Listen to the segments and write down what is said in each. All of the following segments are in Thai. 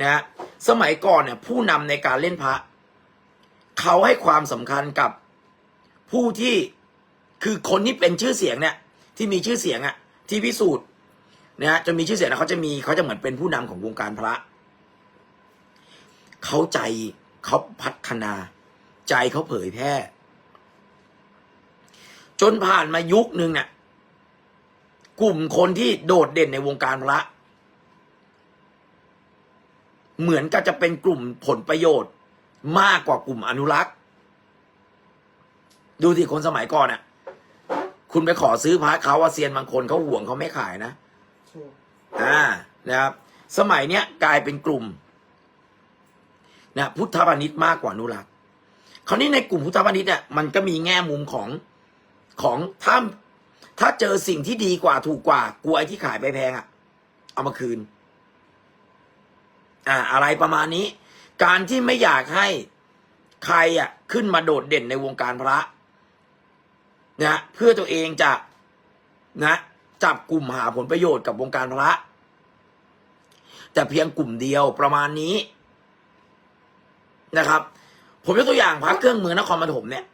นะฮะสมัยก่อนเนี่ยผู้นำในการเล่นพระเขาให้ความสำคัญกับผู้ที่คือคนที่เป็นชื่อเสียงเนี่ย ที่มีชื่อเสียงอะที่พิสูจน์นะฮะจะมีชื่อเสียงแล้วเขาจะมีเขาจะเหมือนเป็นผู้นำของวงการพระเขาใจเขาพัฒนา ใจเขาเผยแพร่จนผ่านมายุคหนึ่งน่ะกลุ่มคนที่โดดเด่นในวงการพระ เหมือนกับจะเป็นกลุ่มผลประโยชน์ มากกว่ากลุ่มอนุรักษ์ ดูที่คนสมัยก่อนน่ะ คุณไปขอซื้อพระเขาว่าเซียนบางคนเขาห่วงเขาไม่ขายนะถูกอ่านะครับ สมัยเนี้ยกลายเป็นกลุ่มนะพุทธพาณิชย์มากกว่าอนุรักษ์คราวนี้ในกลุ่มพุทธพาณิชย์เนี่ยมันก็มีแง่มุมของของถ้าถ้าเจอสิ่งที่ดีกว่าถูกกว่า กลัวไอ้ที่ขายไปแพงอะ่ะเอามาคืน อ่าอะไรประมาณนี้ การที่ไม่อยากให้ใครอะขึ้นมาโดดเด่นในวงการพระนะเพื่อตัวเองจะนะจับกลุ่มหาผลประโยชน์กับวงการพระ แต่เพียงกลุ่มเดียวประมาณนี้นะครับ ผมยกตัวอย่างพระเครื่องเมืองนครปฐมเนี่ย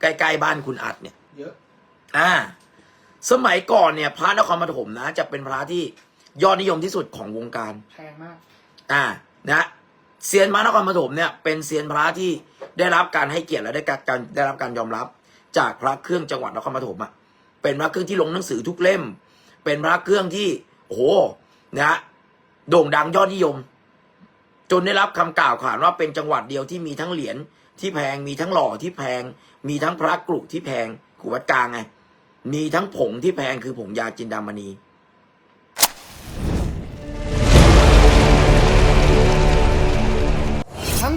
ใกล้ๆบ้านคุณอัดเนี่ยเยอะอ่า สมัยก่อนเนี่ย พระนครปฐมนะ จะเป็นพระที่ยอดนิยมที่สุดของวงการแพงมาก อ่านะเซียนพระนครปฐมเนี่ยเป็นเซียนพระที่ได้รับการให้เกียรติและได้การได้รับการยอมรับ จากพระเครื่องจังหวัดนครปฐมอะเป็นพระเครื่องที่ลงหนังสือทุกเล่ม เป็นพระเครื่องที่โอ้โหนะโด่งดังยอดนิยม จนได้รับคำกล่าวขานว่าเป็นจังหวัดเดียวที่มีทั้งเหรียญที่แพงมีทั้งหล่อที่แพง มีทั้งพระกรุที่แพงขวัดกลางไงมีทั้งผงที่แพงคือผงยาจินดามณี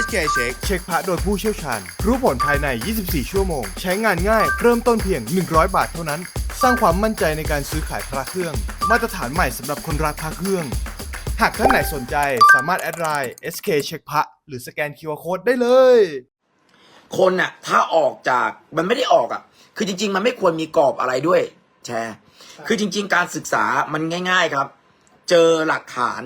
SK Check เช็คพระโดยผู้เชี่ยวชาญ รู้ผลภายใน 24 ชั่วโมง ใช้งานง่าย เริ่มต้นเพียง 100 บาทเท่านั้น สร้างความมั่นใจในการซื้อขายพระเครื่อง มาตรฐานใหม่สำหรับคนรักพระเครื่อง หากท่านไหนสนใจสามารถแอดไลน์ SK เช็คพระหรือสแกน QR Code ได้เลย คนน่ะถ้าออกจากมันไม่ได้ออกอะ คือจริง ๆ มันไม่ควรมีกรอบอะไรด้วย แชร์ คือจริง ๆ การศึกษามันง่าย ๆครับ เจอหลักฐาน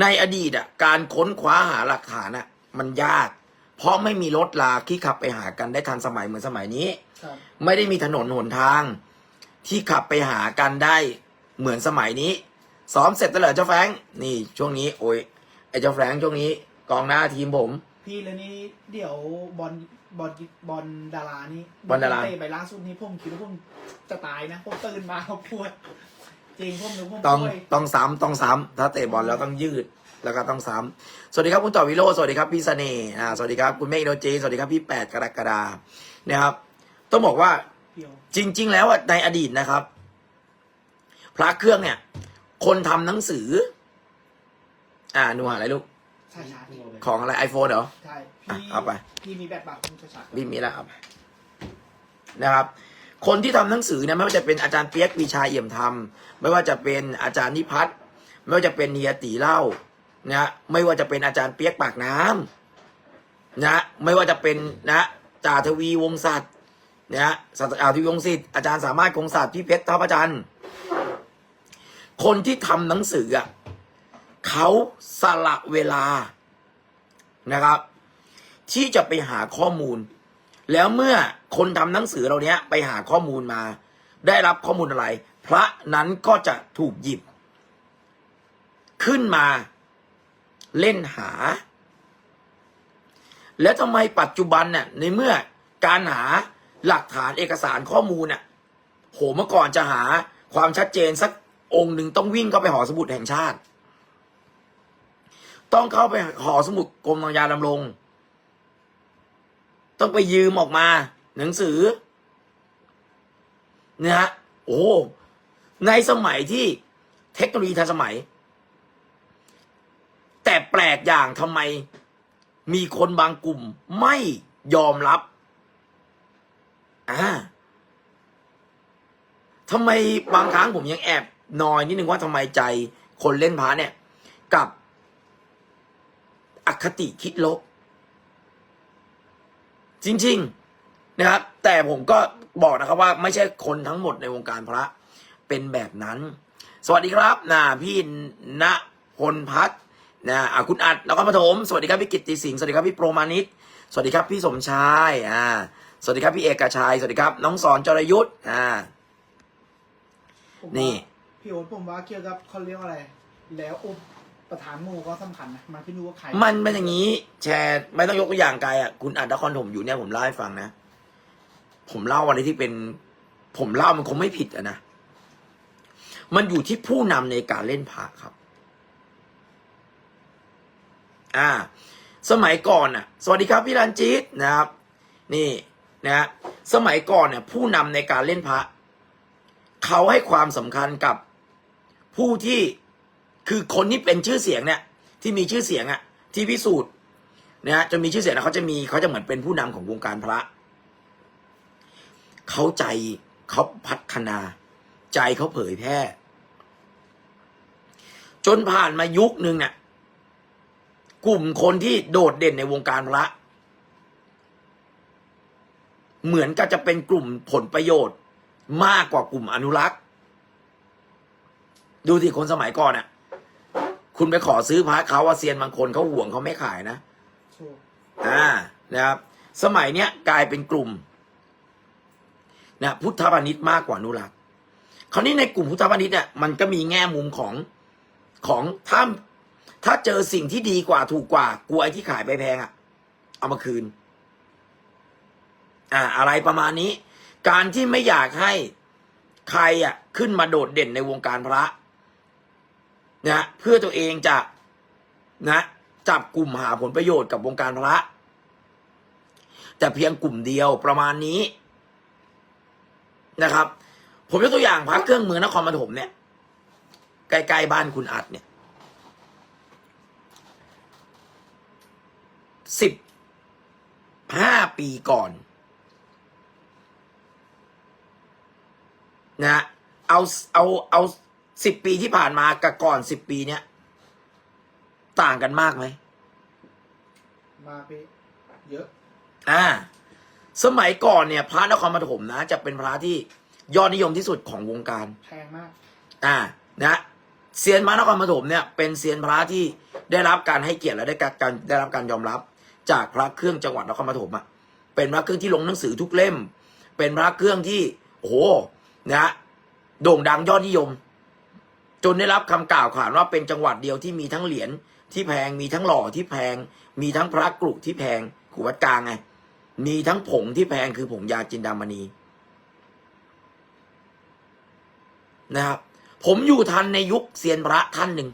ในอดีตอะการค้นคว้าหาหลักฐานอะมันยาก เพราะไม่มีรถลาที่ขับไปหากันได้ทันสมัยเหมือนสมัยนี้ ครับไม่ได้มีถนนหนทาง ที่ขับไปหากันได้เหมือนสมัยนี้ ซ้อมเสร็จแล้วเหรอเจ้าแฟรงค์นี่ช่วงนี้โอ้ยไอ้เจ้าแฟรงค์ช่วงนี้ กองหน้าทีมผม พี่แล้วนี่เดี๋ยวบอลบอลบอลดารานี่บอลดารา เตะไปล่าสุดนี้ผมคิดว่าผมจะตายนะผมตื่นมาผมปวด จริงผมนึกผมต้องป่วยต้องซ้ำต้องซ้ำถ้าเตะบอลแล้วต้องยืดแล้วก็ต้องซ้ำสวัสดีครับคุณต่อวิโรจน์สวัสดีครับพี่เสน่ห์อ่าสวัสดีครับคุณเมฆโนจีสวัสดีครับพี่แปดกรกฎานะครับ ต้องบอกว่าเดี๋ยวจริง ๆ แล้วอะในอดีตนะครับ พระเครื่องเนี่ย คนทำหนังสือ อ่าหนูหาอะไรลูกใช่ใช่พี่ของอะไรไอโฟนเหรอ ใช่อะพี่เอาไป พี่มีแบบบักผมจะชัดบินมีแล้วครับนะครับ คนที่ทำหนังสือเนี่ยไม่ว่าจะเป็นอาจารย์เปียกวิชาเอี่ยมธรรม ไม่ว่าจะเป็นอาจารย์นิพัฒน์ไม่ว่าจะเป็นเฮียตีเล่านะไม่ว่าจะเป็นอาจารย์เปียกปากน้ำนะไม่ว่าจะเป็นนะจ่าทวีวงศักดิ์นะสัตว์อาทวีวงศิษย์อาจารย์สามารถคงศาสตร์พี่เพชรท้าประจันทร์คนที่ทำหนังสืออะเขาสละเวลานะครับ ที่จะไปหาข้อมูล แล้วเมื่อ คนทำหนังสือเราเนี้ยไปหาข้อมูลมา ได้รับข้อมูลอะไร พระนั้นก็จะถูกหยิบ ขึ้นมาเล่นหา แล้วทำไมปัจจุบันเนี่ยในเมื่อการหาหลักฐานเอกสารข้อมูลเนี่ยโหเมื่อก่อนจะหาความชัดเจนสักองค์หนึ่งต้องวิ่งเข้าไปหอสมุดแห่งชาติ ต้องเข้าไปหอสมุดกรมบางยาดำรง ต้องไปยืมออกมา หนังสือเนี่ยฮะโอ้ในสมัยที่เทคโนโลยีทันสมัย แต่แปลกอย่างทำไม มีคนบางกลุ่มไม่ยอมรับอ่าทำไมบางครั้งผมยังแอบนอยนิดนึงว่าทำไมใจคนเล่นพระเนี่ย กับ อคติคิดลบ จริง ๆ นะครับ แต่ผมก็บอกนะครับว่าไม่ใช่คนทั้งหมดในวงการพระเป็นแบบนั้น สวัสดีครับนะพี่ณพลพัฒน์นะอะคุณอัดนครปฐมสวัสดีครับพี่กิตติสิงห์สวัสดีครับพี่โปรมานิตสวัสดีครับพี่สมชายอ่าสวัสดีครับพี่เอกชัยสวัสดีครับ น้องสอนจรยุทธ์อ่า ผมว่านี่ พี่โอ๊ตผมว่าเกี่ยวกับเขาเรียกว่าอะไร แล้วอุปประธานหมู่ก็สำคัญนะมันขึ้นอยู่ว่าใครมันเป็นอย่างนี้ แชร์ไม่ต้องยกตัวอย่างไกลอะคุณอัดนครถมอยู่เนี่ยผมเล่าให้ฟังนะ ผมเล่าวันนี้ที่เป็น ผมเล่ามันคงไม่ผิดอะนะ มันอยู่ที่ผู้นำในการเล่นพระครับ อ่า สมัยก่อนอะ สวัสดีครับพี่รันจิตนะครับ นี่นะฮะสมัยก่อนเนี่ยผู้นำในการเล่นพระเขาให้ความสำคัญกับผู้ที่คือคนที่เป็นชื่อเสียงเนี่ย ที่มีชื่อเสียงอะที่พิสูจน์นะฮะจนมีชื่อเสียงแล้วเขาจะมีเขาจะเหมือนเป็นผู้นำของวงการพระ เขาใจเขาพัฒนา ใจเขาเผยแพร่ จนผ่านมายุคนึงเนี่ยกลุ่มคนที่โดดเด่นในวงการพระ เหมือนกับจะเป็นกลุ่มผลประโยชน์ มากกว่ากลุ่มอนุรักษ์ ดูสิคนสมัยก่อนอะคุณไปขอซื้อพระเขาว่าเซียนบางคนเขาห่วงเขาไม่ขายนะถูกอ่านะครับ สมัยเนี้ยกลายเป็นกลุ่ม นะพุทธพาณิชย์มากกว่านุรักษ์คราวนี้ในกลุ่มพุทธพาณิชย์เนี่ยมันก็มีแง่มุมของของถ้าถ้าเจอสิ่งที่ดีกว่าถูกกว่ากลัวไอ้ที่ขายไปแพงอะ่ะเอามาคืน อ่า อะไรประมาณนี้ การที่ไม่อยากให้ใครอะขึ้นมาโดดเด่นในวงการพระนะเพื่อตัวเองจะนะจับกลุ่มหาผลประโยชน์กับวงการพระ แต่เพียงกลุ่มเดียวประมาณนี้ นะครับ ผมยกตัวอย่างพระเครื่องเมืองนครปฐมเนี่ยใกล้ๆบ้านคุณอัดเนี่ยสิบห้าปีก่อนนะฮะเอาเอาเอาสิบปีที่ผ่านมากับก่อนสิบปีเนี้ยต่างกันมากไหมมาพี่เยอะ อ่า สมัยก่อนเนี่ยพระนครปฐมนะ จะเป็นพระที่ยอดนิยมที่สุดของวงการแพงมาก อ่านะเซียนพระนครปฐมเนี่ยเป็นเซียนพระที่ได้รับการให้เกียรติและได้การการได้รับการยอมรับ จากพระเครื่องจังหวัดนครปฐมอะเป็นพระเครื่องที่ลงหนังสือทุกเล่ม เป็นพระเครื่องที่โอ้โหนะโด่งดังยอดนิยม จนได้รับคำกล่าวขานว่าเป็นจังหวัดเดียวที่มีทั้งเหรียญที่แพงมีทั้งหล่อที่แพง มีทั้งพระกรุที่แพงขูวัดกลางไง มีทั้งผงที่แพงคือผงยาจินดามณี นะครับ ผมอยู่ทันในยุคเซียนพระท่านหนึ่ง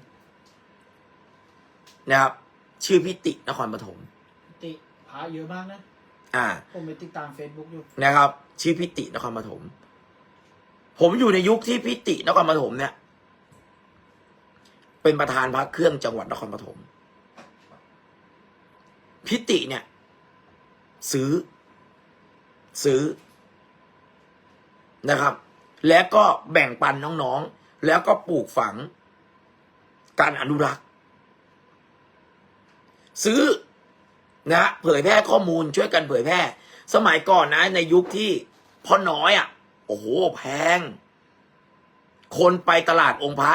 นะครับ ชื่อพิตินครปฐมติพาเยอะมากนะ อ่า ผมไปติดตามเฟซบุ๊กอยู่ นะครับ ชื่อพิตินครปฐมผมอยู่ในยุคที่พิตินครปฐมเนี่ย เป็นประธานพระเครื่องจังหวัดนครปฐมพิติเนี่ย ซื้อ ซื้อนะครับ แล้วก็แบ่งปันน้องๆ แล้วก็ปลูกฝัง การอนุรักษ์ ซื้อนะเผยแพร่ข้อมูลช่วยกันเผยแพร่ สมัยก่อนนะ ในยุคที่พ่อน้อยอะ่ะ โอ้โห แพง คนไปตลาดองค์พระ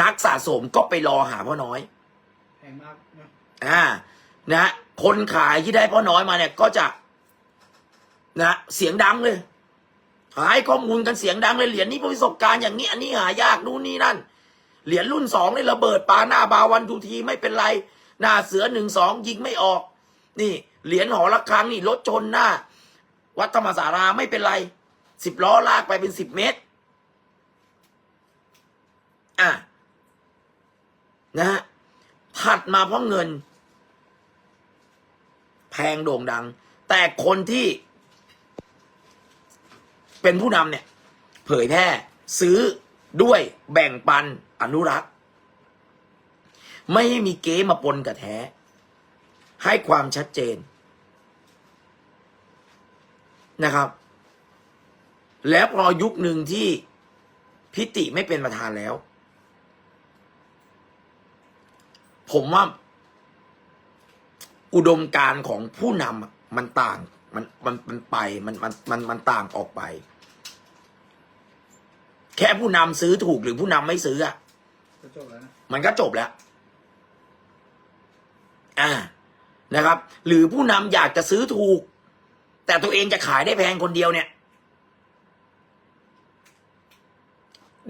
นักสะสมก็ไปรอหาพ่อน้อยแพงมากนะอ่า นะคนขายที่ได้พ่อน้อยมาเนี่ยก็จะนะเสียงดังเลย ขายข้อมูลกันเสียงดังเลยเหรียญนี้ประสบการณ์อย่างนี้ อันนี้หายากนู่นนี่นั่น เหรียญรุ่นสองนี่ระเบิดปาหน้าบาวันทูทีไม่เป็นไร หน้าเสือหนึ่งสองยิงไม่ออก นี่เหรียญหอระฆังนี่รถชนหน้า วัดธรรมสาราไม่เป็นไรสิบล้อลากไปเป็นสิบเมตร อะนะฮะถัดมาเพราะเงิน แพงโด่งดัง แต่คนที่ เป็นผู้นำเนี่ย เผยแพร่ซื้อด้วยแบ่งปันอนุรักษ์ ไม่ให้มีเก๊มาปนกับแท้ ให้ความชัดเจนนะครับ แล้วพอยุคหนึ่งที่พิติไม่เป็นประธานแล้ว ผมว่า อุดมการณ์ของผู้นำอะมันต่างมันมันมันไปมันมันมันมันต่างออกไป แค่ผู้นำซื้อถูกหรือผู้นำไม่ซื้ออะก็จบแล้วนะมันก็จบแล้ว อ่านะครับ หรือผู้นำอยากจะซื้อถูก แต่ตัวเองจะขายได้แพงคนเดียวเนี่ย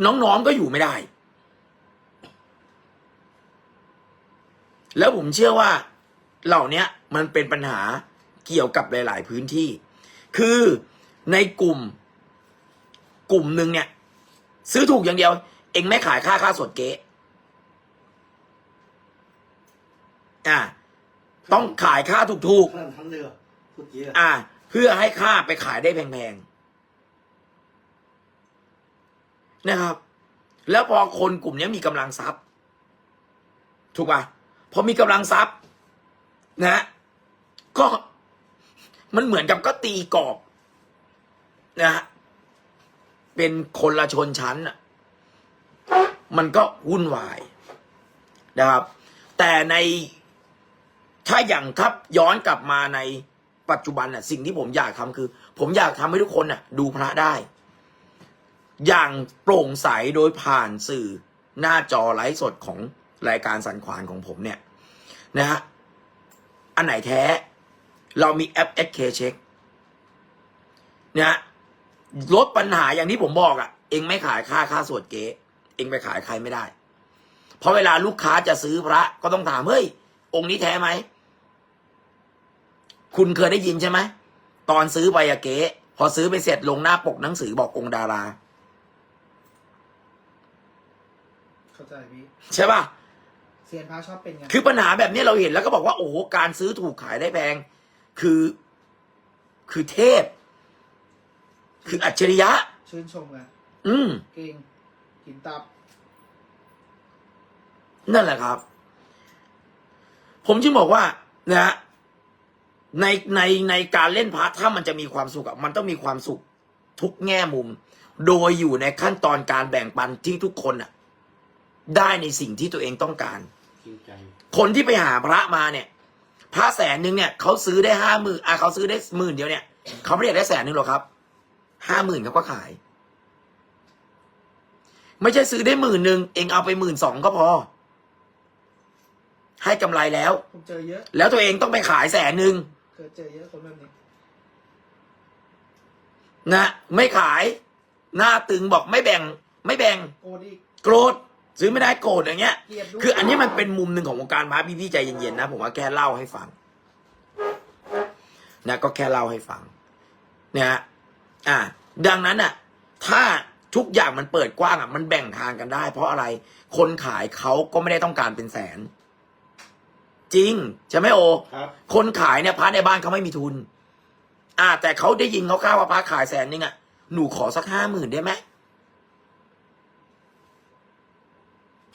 น้องๆก็อยู่ไม่ได้ แล้วผมเชื่อว่า เหล่านี้มันเป็นปัญหาเกี่ยวกับหลาย ๆ พื้นที่ คือในกลุ่ม กลุ่มหนึ่งเนี่ย ซื้อถูกอย่างเดียว เองไม่ขายค่าค่าสดเก๊อ่าต้องขายค่าถูกขนาดทันเลยเหรอพูดเยอะๆอ่า เพื่อให้ค่าไปขายได้แพงๆนะครับ แล้วพอคนกลุ่มนี้มีกำลังทรัพย์ ถูกป่ะพอมีกำลังทรัพย์ นะ ก็มันเหมือนกับก็ตีกรอบนะฮะเป็นคนละชนชั้นอะ มันก็วุ่นวายนะครับ แต่ในถ้าอย่างครับย้อนกลับมาในปัจจุบันน่ะ สิ่งที่ผมอยากทำคือ ผมอยากทำให้ทุกคนน่ะ ดูพระได้ อย่างโปร่งใสโดยผ่านสื่อหน้าจอไลฟ์สดของรายการสันขวานของผมเนี่ย นะฮะ อันไหนแท้ เรามีแอป SK Check นะฮะลดปัญหาอย่างที่ผมบอกอะ่ะ เองไม่ขายค่าค่าสวดเก๊เองไปขายใครไม่ได้ เพราะเวลาลูกค้าจะซื้อพระก็ต้องถามเฮ้ย องค์นี้แท้ไหม คุณเคยได้ยินใช่ไหม ตอนซื้อไปอะเก๊พอซื้อไปเสร็จลงหน้าปกหนังสือบอกองค์ดารา เข้าใจพี่ ใช่ป่ะ เซียนพระชอบเป็นไงคือปัญหาแบบนี้เราเห็นแล้วก็บอกว่าโอ้โหการซื้อถูกขายได้แพงคือ คือเทพ คืออัจฉริยะ ชื่นชมไงอืมเก่งกินตับ นั่นแหละครับ ผมจึงบอกว่านะฮะในในในการเล่นพาร์ทถ้ามันจะมีความสุขอะมันต้องมีความสุขทุกแง่มุม โดยอยู่ในขั้นตอนการแบ่งปันที่ทุกคนอะได้ในสิ่งที่ตัวเองต้องการจริงใจ คนที่ไปหาพระมาเนี่ย พระแสนหนึ่งเนี่ยเขาซื้อได้ห้าหมื่นอะเขาซื้อได้หมื่นเดียวเนี่ยเขาไม่ได้อยากได้แสนหนึ่งหรอกครับห้าหมื่นเขาก็ขาย ไม่ใช่ซื้อได้หมื่นหนึ่งเองเอาไปหมื่นสองก็พอ ให้กำไรแล้วผมเจอเยอะ แล้วตัวเองต้องไปขายแสนหนึ่งเคยเจอเยอะคนแบบนี้นะไม่ขาย หน้าตึงบอกไม่แบ่ง ไม่แบ่งโกรธอีกโกรธ ซื้อไม่ได้โกรธอย่างเงี้ย เกลียดด้วย คืออันนี้มันเป็นมุมหนึ่งของวงการม้าพี่พี่ๆใจเย็นๆนะ ผมว่าแค่เล่าให้ฟังนะก็แค่เล่าให้ฟังนะฮะอ่า ดังนั้นอะ ถ้าทุกอย่างมันเปิดกว้างอะ มันแบ่งทางกันได้ เพราะอะไรคนขายเขาก็ไม่ได้ต้องการเป็นแสน จริงใช่ไหมโอ ครับ คนขายเนี่ยพระในบ้านเขาไม่มีทุน อ่า แต่เขาได้ยินเขาข้าวว่าพระขายแสนนึงอะ หนูขอสักห้าหมื่นได้ไหม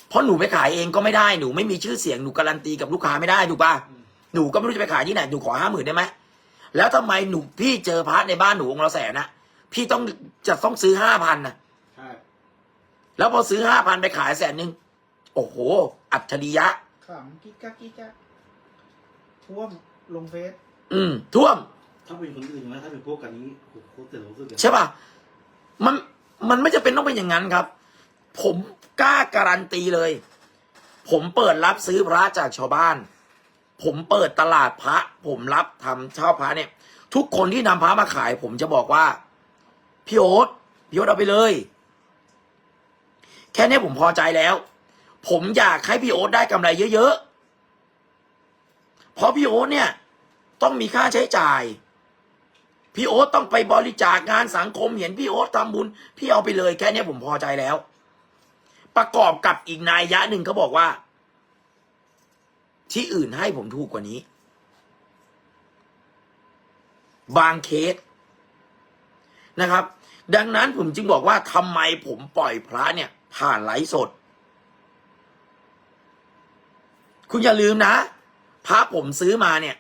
เพราะหนูไปขายเองก็ไม่ได้หนูไม่มีชื่อเสียงหนูการันตีกับลูกค้าไม่ได้ถูกป่ะหนูก็ไม่รู้จะไปขายที่ไหนหนูขอห้าหมื่นได้ไหมแล้วทำไมหนูพี่เจอพระในบ้านหนูองค์ละแสนนะพี่ต้องจะต้องซื้อห้าพันนะใช่แล้วพอซื้อห้าพันไปขายแสนหนึ่งโอ้โห อัจฉริยะขำกิ๊กกักกิ๊กกักท่วมลงเฟซอืม ท่วม ถ้าเป็นคนอื่นนะถ้าเป็นพวกกันนี้โอ้โหโคตรเสียรู้สึกเลยใช่ป่ะมันมันไม่จะเป็นต้องเป็นอย่างนั้นครับ ผมกล้าการันตีเลย ผมเปิดรับซื้อพระจากชาวบ้าน ผมเปิดตลาดพระ ผมรับทำเช่าพระเนี่ย ทุกคนที่นำพระมาขาย ผมจะบอกว่าพี่โอ๊ตพี่โอ๊ตเอาไปเลย แค่นี้ผมพอใจแล้ว ผมอยากให้พี่โอ๊ตได้กำไรเยอะๆเพราะพี่โอ๊ตเนี่ย ต้องมีค่าใช้จ่ายพี่โอ๊ตต้องไปบริจาคงานสังคมเห็นพี่โอ๊ตทำบุญ พี่เอาไปเลยแค่นี้ผมพอใจแล้ว ประกอบกับอีกนายยะหนึ่งเขาบอกว่า ที่อื่นให้ผมถูกกว่านี้ บางเคสนะครับ ดังนั้นผมจึงบอกว่าทำไมผมปล่อยพระเนี่ย ผ่านไลฟ์สด คุณอย่าลืมนะพระผมซื้อมาเนี่ย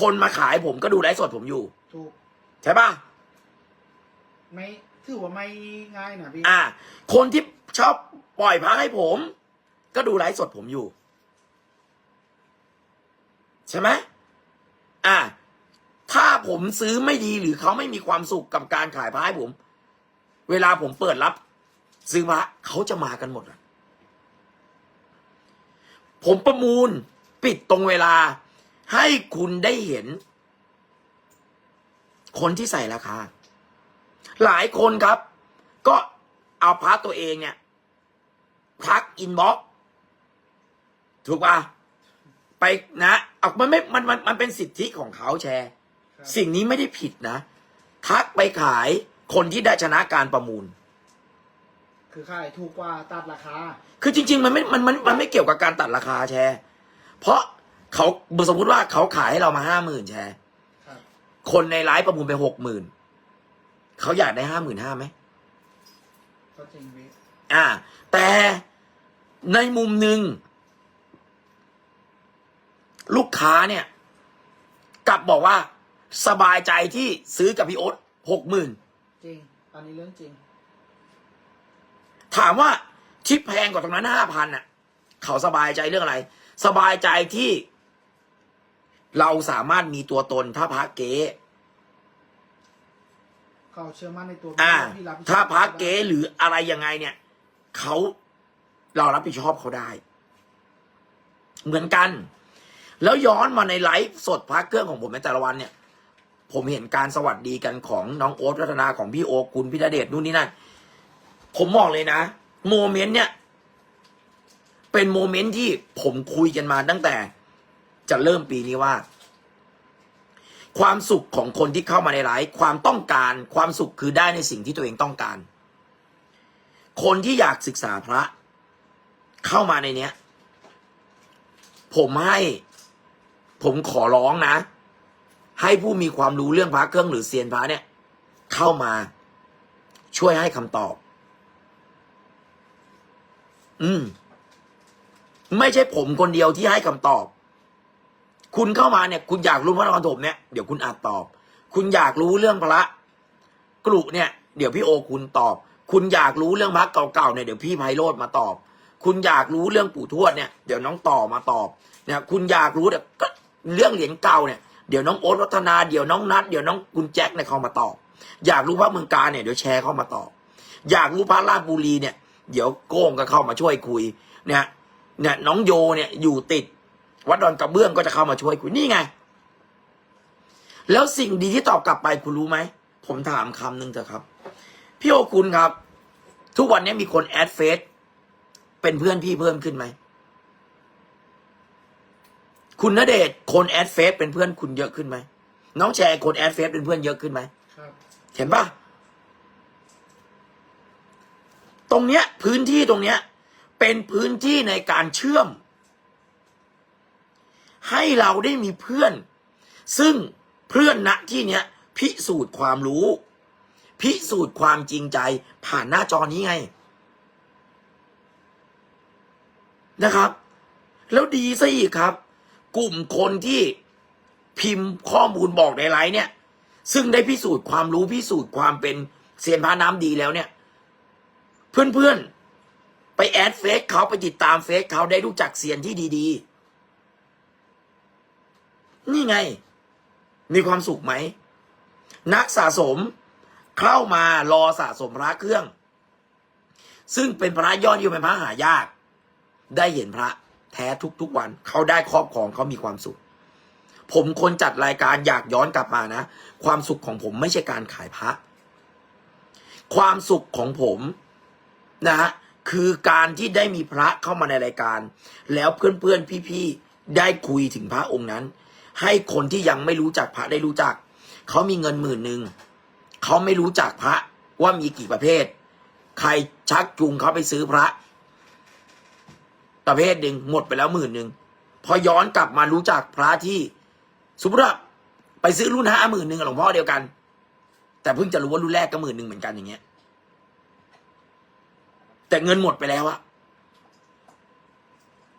คนมาขายผมก็ดูไลฟ์สดผมอยู่ ถูก ใช่ปะไม่ ถือว่าไม่ง่ายนะพี่ อ่า คนที่ชอบปล่อยพระให้ผม ก็ดูไลฟ์สดผมอยู่ ใช่ไหมอ่า ถ้าผมซื้อไม่ดีหรือเขาไม่มีความสุขกับการขายพระให้ผม เวลาผมเปิดรับ ซื้อพระเขาจะมากันหมดอะผมประมูลปิดตรงเวลา ให้คุณได้เห็น คนที่ใส่ราคา หลายคนครับ ก็เอาพาร์ทตัวเองเนี่ย ทักอินบ็อกถูกป่ะไปนะเอามันไม่มันมันมันเป็นสิทธิของเขาแชร์ครับสิ่งนี้ไม่ได้ผิดนะ ทักไปขายคนที่ได้ชนะการประมูล คือขายถูกกว่าตัดราคา คือจริง ๆ มันไม่มันมันมันไม่เกี่ยวกับการตัดราคาแชร์ เพราะเขาสมมติว่าเขาขายให้เรามาห้าหมื่นแชร์ครับคนในไลฟ์ประมูลไปหกหมื่น เขาอยากได้ห้าหมื่นห้าไหมก็จริงพี่อ่า แต่ในมุมหนึ่งลูกค้าเนี่ย กลับบอกว่าสบายใจที่ซื้อกับพี่โอ๊ตหกหมื่นจริง อันนี้เรื่องจริง ถามว่าที่แพงกว่าตรงนั้นห้าพันน่ะ เขาสบายใจเรื่องอะไร สบายใจที่ เราสามารถมีตัวตนถ้าพระเก๊ เขาเชื่อมั่นในตัวอ่า พี่รับผิดชอบถ้าพระเก๊หรืออะไรยังไงเนี่ย เขาเรารับผิดชอบเขาได้ เหมือนกัน แล้วย้อนมาในไลฟ์สดพระเครื่องของผมในแต่ละวันเนี่ย ผมเห็นการสวัสดีกันของน้องโอ๊ตรัตนาของพี่โอกุลพิธเดชนู่นนี่นั่นผมบอกเลยนะโมเมนต์เนี่ย เป็นโมเมนต์ที่ผมคุยกันมาตั้งแต่จะเริ่มปีนี้ว่า ความสุขของคนที่เข้ามาในไลฟ์ความต้องการความสุขคือได้ในสิ่งที่ตัวเองต้องการ คนที่อยากศึกษาพระ เข้ามาในเนี้ย ผมให้ ผมขอร้องนะ ให้ผู้มีความรู้เรื่องพระเครื่องหรือเซียนพระเนี่ย เข้ามาช่วยให้คำตอบ อืม ไม่ใช่ผมคนเดียวที่ให้คำตอบ คุณเข้ามาเนี่ย คุณอยากรู้พระนครถมเนี่ยเดี๋ยวคุณอาจตอบ คุณอยากรู้เรื่องพระกลุเนี่ย เดี๋ยวพี่โอคุณตอบ คุณอยากรู้เรื่องพระเก่าๆเนี่ยเดี๋ยวพี่ไพโรธมาตอบ คุณอยากรู้เรื่องปู่ทวดเนี่ยเดี๋ยวน้องต่อมาตอบเนี่ยคุณอยากรู้เนี่ยก็เรื่องเหรียญเก่าเนี่ยเดี๋ยวน้องโอ๊ตวัฒนาเดี๋ยวน้องนัทเดี๋ยวน้องคุณแจ็คเนี่ยเข้ามาตอบ อยากรู้พระเมืองกาเนี่ยเดี๋ยวแชร์เข้ามาตอบ อยากรู้พระราชบุรีเนี่ย เดี๋ยวโก้งก็เข้ามาช่วยคุยเนี่ยเนี่ยน้องโยเนี่ยอยู่ติด วัดดอนกระเบื้องก็จะเข้ามาช่วยคุยนี่ไง แล้วสิ่งดีที่ตอบกลับไปคุณรู้ไหม ผมถามคำหนึ่งเถอะครับ พี่โอคุณครับ ทุกวันนี้มีคนแอดเฟซเป็นเพื่อนพี่เพิ่มขึ้นไหม คุณณเดชน์คนแอดเฟซเป็นเพื่อนคุณเยอะขึ้นไหม น้องแชร์คนแอดเฟซเป็นเพื่อนเยอะขึ้นไหมครับเห็นปะตรงเนี้ยพื้นที่ตรงเนี้ยเป็นพื้นที่ในการเชื่อม ให้เราได้มีเพื่อน ซึ่งเพื่อนณที่เนี้ยพิสูจน์ความรู้ พิสูจน์ความจริงใจผ่านหน้าจอนี้ไง นะครับ แล้วดีซะอีกครับ กลุ่มคนที่พิมพ์ข้อมูลบอกในไลน์เนี่ย ซึ่งได้พิสูจน์ความรู้พิสูจน์ความเป็นเซียนพระน้ำดีแล้วเนี่ย เพื่อนๆไปแอดเฟซเขาไปติดตามเฟซเขาได้รู้จักเซียนที่ดี ๆ นี่ไง มีความสุขไหม นักสะสมเข้ามารอสะสมพระเครื่อง ซึ่งเป็นพระยอดนิยมเป็นพระหายาก ได้เห็นพระแท้ทุกๆวัน เขาได้ครอบครองเขามีความสุข ผมคนจัดรายการอยากย้อนกลับมานะ ความสุขของผมไม่ใช่การขายพระ ความสุขของผมนะฮะคือการที่ได้มีพระเข้ามาในรายการ แล้วเพื่อนๆพี่ๆได้คุยถึงพระองค์นั้น ให้คนที่ยังไม่รู้จักพระได้รู้จัก เขามีเงินหมื่นหนึ่งเขาไม่รู้จักพระว่ามีกี่ประเภท ใครชักจูงเขาไปซื้อพระ ประเภทหนึ่งหมดไปแล้วหมื่นหนึ่งพอย้อนกลับมารู้จักพระที่สมมติว่าไปซื้อรุ่นห้าหมื่นหนึ่งหลวงพ่อเดียวกัน แต่เพิ่งจะรู้ว่ารุ่นแรกก็หมื่นหนึ่งเหมือนกันอย่างเงี้ย แต่เงินหมดไปแล้วอะ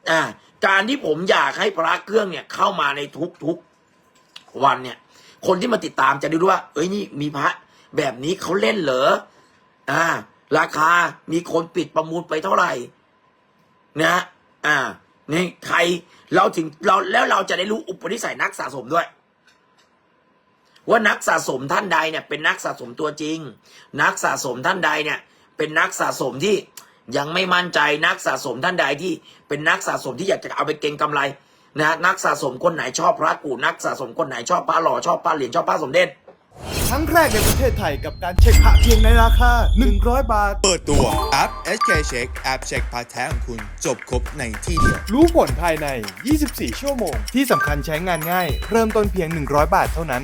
อ่า การที่ผมอยากให้พระเครื่องเนี่ยเข้ามาในทุกทุกๆวันเนี่ย คนที่มาติดตามจะได้รู้ว่า เอ้ยนี่มีพระแบบนี้เขาเล่นเหรออ่า ราคามีคนปิดประมูลไปเท่าไหร่นะอ่านี่ใครเราถึงเราแล้วเราจะได้รู้อุปนิสัยนักสะสมด้วย ว่านักสะสมท่านใดเนี่ย เป็นนักสะสมตัวจริง นักสะสมท่านใดเนี่ย เป็นนักสะสมที่ ยังไม่มั่นใจนักสะสมท่านใดที่เป็นนักสะสมที่อยากจะเอาไปเก็งกำไรนะนักสะสมคนไหนชอบพระกูนักสะสมคนไหนชอบพระหล่อชอบพระเหรียญชอบพระสมเด็จครั้งแรกในประเทศไทยกับการเช็คพระเพียงในราคา 100 บาท เปิดตัวแอป SK Check แอปเช็คพาร์ทแท้ของคุณจบครบในที่เดียว รู้ผลภายใน 24 ชั่วโมง ที่สำคัญใช้งานง่าย เริ่มต้นเพียง 100 บาทเท่านั้น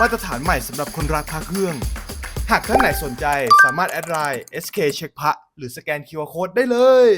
มาตรฐานใหม่สำหรับคนรักพระเครื่อง หากท่านไหนสนใจสามารถแอดไลน์ SK เช็คพระหรือสแกน QR Code ได้เลย